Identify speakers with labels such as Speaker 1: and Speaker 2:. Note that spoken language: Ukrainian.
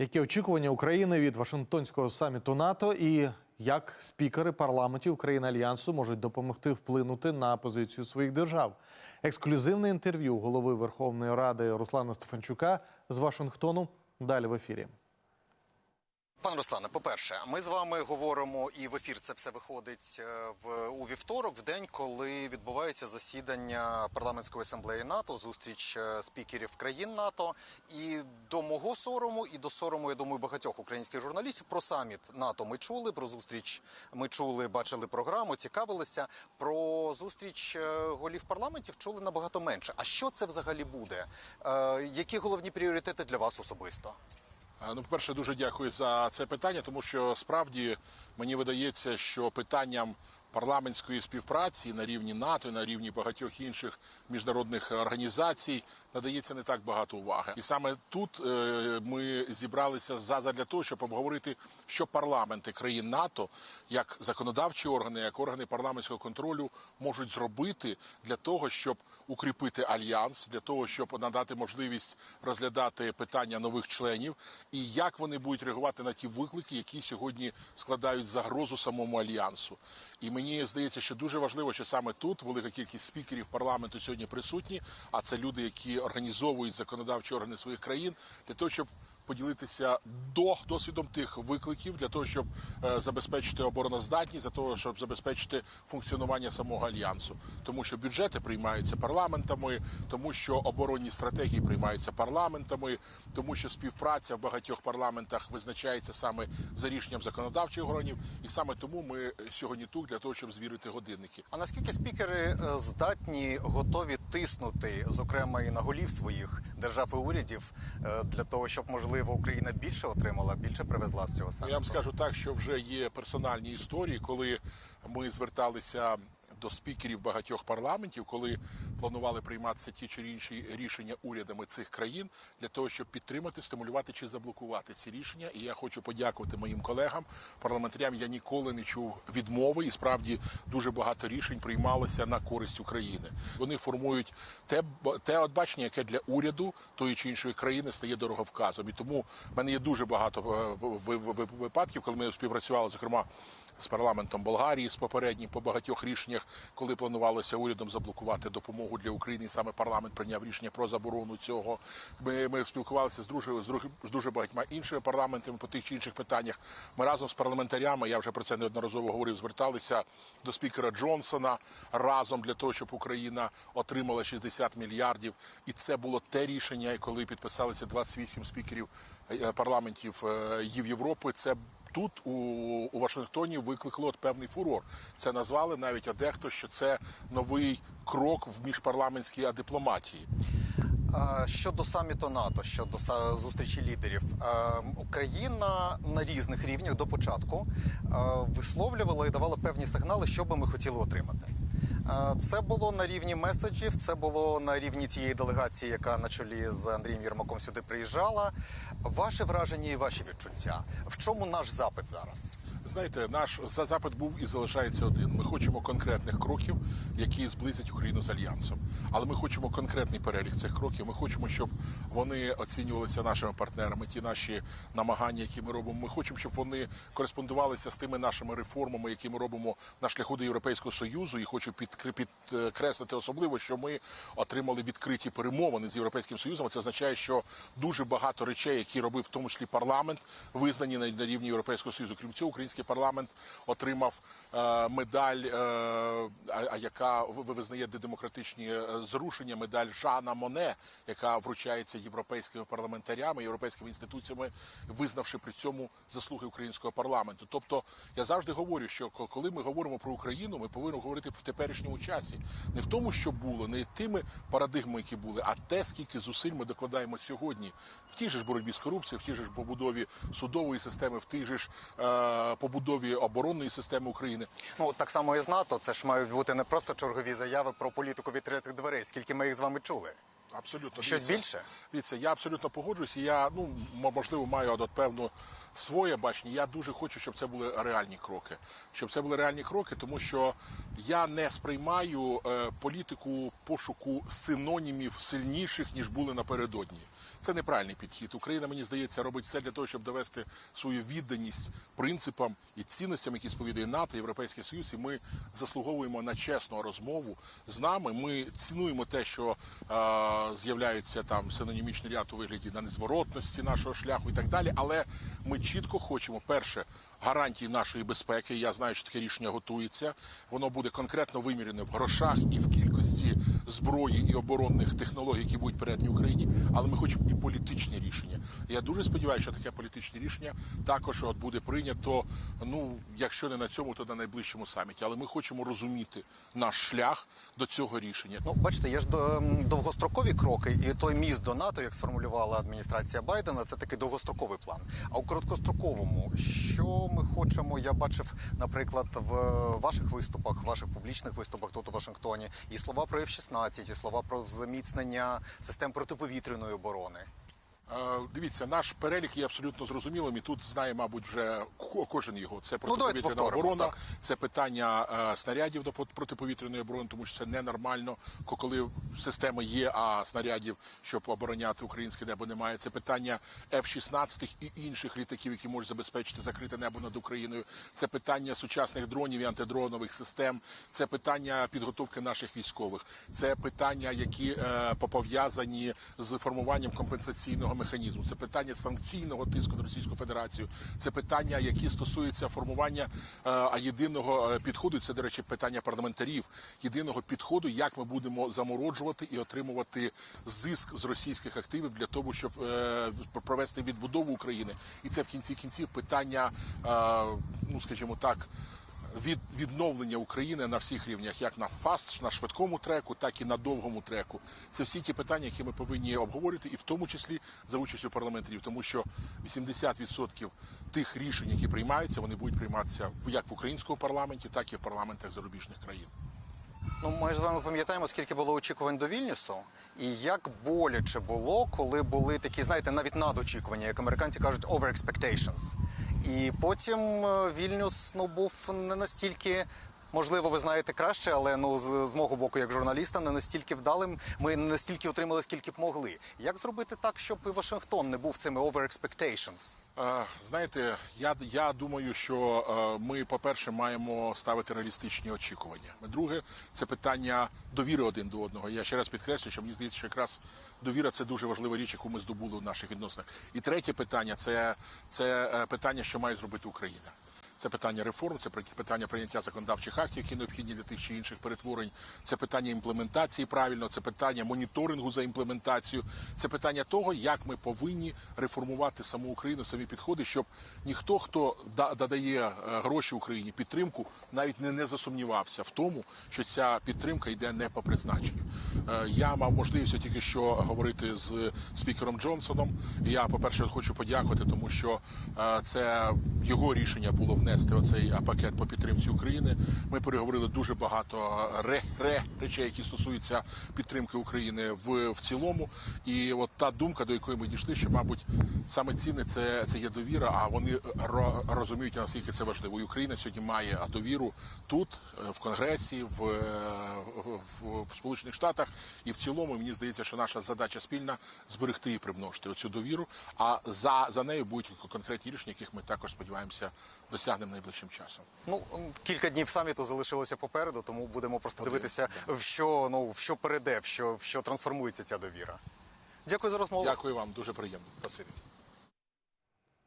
Speaker 1: Які очікування України від Вашингтонського саміту НАТО і як спікери парламентів країн альянсу можуть допомогти вплинути на позицію своїх держав? Ексклюзивне інтерв'ю голови Верховної Ради Руслана Стефанчука з Вашингтону далі в ефірі.
Speaker 2: Пане Руслане, по-перше, ми з вами говоримо, і в ефір це все виходить е, в у вівторок, в день, коли відбувається засідання парламентської асамблеї НАТО, зустріч е, спікерів країн НАТО. І до мого сорому, і до сорому, я думаю, багатьох українських журналістів про саміт НАТО ми чули. Про зустріч ми чули, бачили програму, цікавилися. Про зустріч е, голів парламентів чули набагато менше. А що це взагалі буде? Які головні пріоритети для вас особисто?
Speaker 3: А, Ну, по-перше, дуже дякую за це питання, тому що справді мені видається, що питанням парламентської співпраці на рівні НАТО, на рівні багатьох інших міжнародних організацій надається не так багато уваги. І саме тут е, ми зібралися за для того, щоб обговорити, що парламенти країн НАТО, як законодавчі органи, як органи парламентського контролю, можуть зробити для того, щоб укріпити альянс, для того, щоб надати можливість розглядати питання нових членів, і як вони будуть реагувати на ті виклики, які сьогодні складають загрозу самому альянсу. І мені здається, що дуже важливо, що саме тут велика кількість спікерів парламенту сьогодні присутні, а це люди, які організовують законодавчі органи своїх країн, для того, щоб поділитися до досвідом тих викликів для того, щоб е, забезпечити обороноздатність, для того, щоб забезпечити функціонування самого альянсу, тому що бюджети приймаються парламентами, тому що оборонні стратегії приймаються парламентами, тому що співпраця в багатьох парламентах визначається саме за рішенням законодавчих органів, і саме тому ми сьогодні тут для того, щоб звірити годинники.
Speaker 2: А наскільки спікери е, здатні, готові тиснути, зокрема і на голів своїх держав і урядів, е, для того, щоб можливо Україна більше отримала, більше привезла з цього саміту?
Speaker 3: Я вам скажу так, що вже є персональні історії, коли ми зверталися до спікерів багатьох парламентів, коли планували прийматися ті чи інші рішення урядами цих країн для того, щоб підтримати, стимулювати чи заблокувати ці рішення. І я хочу подякувати моїм колегам, парламентарям. Я ніколи не чув відмови, і справді дуже багато рішень приймалося на користь України. Вони формують те, те от бачення, яке для уряду тої чи іншої країни стає дороговказом. І тому в мене є дуже багато е, ви- ви- ви- випадків, коли ми співпрацювали, зокрема. З парламентом Болгарії з попередніх по багатьох рішеннях, коли планувалося урядом заблокувати допомогу для України, саме парламент прийняв рішення про заборону цього. Ми, ми спілкувалися з дуже з, дуже багатьма іншими парламентами по тих чи інших питаннях. Ми разом з парламентарями, я вже про це неодноразово говорив, зверталися до спікера Джонсона разом для того, щоб Україна отримала 60 мільярдів. І це було те рішення, коли підписалися 28 спікерів е, парламентів е, Європи. Це Тут у, у Вашингтоні викликало певний фурор. Це назвали навіть дехто, що це новий крок в міжпарламентській дипломатії.
Speaker 2: Щодо саміту НАТО, щодо зустрічі лідерів, Україна на різних рівнях до початку висловлювала і давала певні сигнали, що би ми хотіли отримати. Це було на рівні меседжів, це було на рівні тієї делегації, яка на чолі з Андрієм Єрмаком сюди приїжджала. Ваше враження і ваші відчуття. В чому наш запит зараз?
Speaker 3: Знаєте, наш запит був і залишається один. Ми хочемо конкретних кроків, які зблизять Україну з альянсом. Але ми хочемо конкретний перелік цих кроків. Ми хочемо, щоб вони оцінювалися нашими партнерами. Ті наші намагання, які ми робимо. Ми хочемо, щоб вони кореспондувалися з тими нашими реформами, які ми робимо на шляху до Європейського союзу. І хочу підкр- підкреслити особливо, що ми отримали відкриті перемовини з європейським союзом. Це означає, що дуже багато речей, які робив в тому числі парламент, визнані на, рівні Європейського союзу. Крім цього, український парламент отримав е, медаль, е, а, яка ви визнає демократичні е, зрушення, медаль Жана Моне, яка вручається європейськими парламентарями, європейськими інституціями, визнавши при цьому заслуги українського парламенту. Тобто я завжди говорю, що коли ми говоримо про Україну, ми повинні говорити в теперішньому часі, не в тому, що було, не тими парадигмами, які були, а те, скільки зусиль ми докладаємо сьогодні в тій же ж боротьбі з корупцією, в тій же ж побудові судової системи, в тій же ж е, побудові оборонної системи України.
Speaker 2: Ну так само і з НАТО. Це ж мають бути не просто чергові заяви про політику відкритих дверей, скільки ми їх з вами чули.
Speaker 3: Абсолютно
Speaker 2: Щось більше?
Speaker 3: Дивіться, я абсолютно погоджуюсь. Я ну можливо маю от певну своє бачення. Я дуже хочу, щоб це були реальні кроки. Щоб це були реальні кроки, тому що я не сприймаю е, політику пошуку синонімів сильніших ніж були напередодні. Це неправильний підхід. Україна, мені здається, робить все для того, щоб довести свою відданість принципам і цінностям, які сповідує НАТО, Європейський Союз. І ми заслуговуємо на чесну розмову з нами. Ми цінуємо те, що е, з'являється там синонімічний ряд у вигляді на незворотності нашого шляху і так далі. Але ми чітко хочемо перше. Гарантії нашої безпеки. Я знаю, що таке рішення готується. Воно буде конкретно вимірене в грошах і в кількості зброї і оборонних технологій, які будуть передані Україні. Але ми хочемо і політичні рішення. Я дуже сподіваюся, що таке політичне рішення також от буде прийнято. Ну, якщо не на цьому, то на найближчому саміті. Але ми хочемо розуміти наш шлях до цього рішення.
Speaker 2: Ну, бачите, є ж до- довгострокові кроки, і той міст до НАТО, як сформулювала адміністрація Байдена, це такий довгостроковий план. А у короткостроковому, що ми хочемо, я бачив, наприклад, в ваших виступах, ваших публічних виступах тут у Вашингтоні, і слова про F-16, і слова про зміцнення систем протиповітряної оборони.
Speaker 3: Е, Дивіться, наш перелік є абсолютно зрозумілим, і тут знає, мабуть, вже кожен його. Це
Speaker 2: Ну,
Speaker 3: протиповітряна
Speaker 2: повторимо,
Speaker 3: оборона,
Speaker 2: так.
Speaker 3: це питання е, снарядів до протиповітряної оборони, тому що це ненормально, коли системи є, а снарядів, щоб обороняти українське небо, немає. Це питання F-16 і інших літаків, які можуть забезпечити закрите небо над Україною. Це питання сучасних дронів і антидронових систем. Це питання підготовки наших військових. Це питання, які е, пов'язані з формуванням компенсаційного механізму. Це питання санкційного тиску на Російську Федерацію. Це питання, які стосуються формування е, а єдиного е, підходу. Це, до речі, питання парламентарів. Єдиного підходу, як ми будемо замороджувати і отримувати зиск з російських активів для того, щоб е, провести відбудову України. І це в кінці кінців питання, ну скажімо так від відновлення України на всіх рівнях, як на фаст, на швидкому треку, так і на довгому треку. Це всі ті питання, які ми повинні обговорити, і в тому числі за участю парламентарів, тому що 80% тих рішень, які приймаються, вони будуть прийматися як в українському парламенті, так і в парламентах зарубіжних країн.
Speaker 2: Ну, ми ж з вами пам'ятаємо, скільки було очікувань до Вільнюсу, і як боляче було, коли були такі, знаєте, навіть надочікування, як американці кажуть, over expectations. І потім е, Вільнюс ну був не настільки. Можливо, ви знаєте краще, але ну з, з мого боку, як журналіста, не настільки вдалим. Ми не настільки отримали, скільки б могли. Як зробити так, щоб і Вашингтон не був цими over expectations?
Speaker 3: Знаєте, я, я думаю, що е, ми, по-перше, маємо ставити реалістичні очікування. Друге, це питання довіри один до одного. Я ще раз підкреслюю, що мені здається, що якраз довіра це дуже важлива річ, яку ми здобули в наших відносинах. І третє питання це, це е, питання, що має зробити Україна. Це питання реформ, це питання прийняття законодавчих актів, які необхідні для тих чи інших перетворень. Це питання імплементації правильно, це питання моніторингу за імплементацію. Це питання того, як ми повинні реформувати саму Україну, самі підходи, щоб ніхто, хто да- додає е, гроші Україні, підтримку, навіть не, не засумнівався в тому, що ця підтримка йде не по призначенню. Е, Я мав можливість тільки що говорити з спікером Джонсоном. Я, по-перше, хочу подякувати, тому що е, це його рішення було внести оцей пакет по підтримці України. Ми переговорили дуже багато ре, ре речей, які стосуються підтримки України в, в цілому. І от та думка, до якої ми дійшли, що, мабуть, саме цінне це, це є довіра, а вони ро, розуміють, наскільки це важливо. І Україна сьогодні має довіру тут, е, в Конгресі, в, е, в, в Сполучених Штатах. І в цілому мені здається, що наша задача спільна зберегти і примножити оцю довіру. А за, за нею будуть конкретні рішення, яких ми також сподіваємося досягнемо найближчим часом.
Speaker 2: Ну кілька днів саміту залишилося попереду, тому будемо просто дивитися, в що ну в що перейде, в що в що трансформується ця довіра. Дякую за розмову.
Speaker 3: Дякую вам, дуже приємно. Спасибі.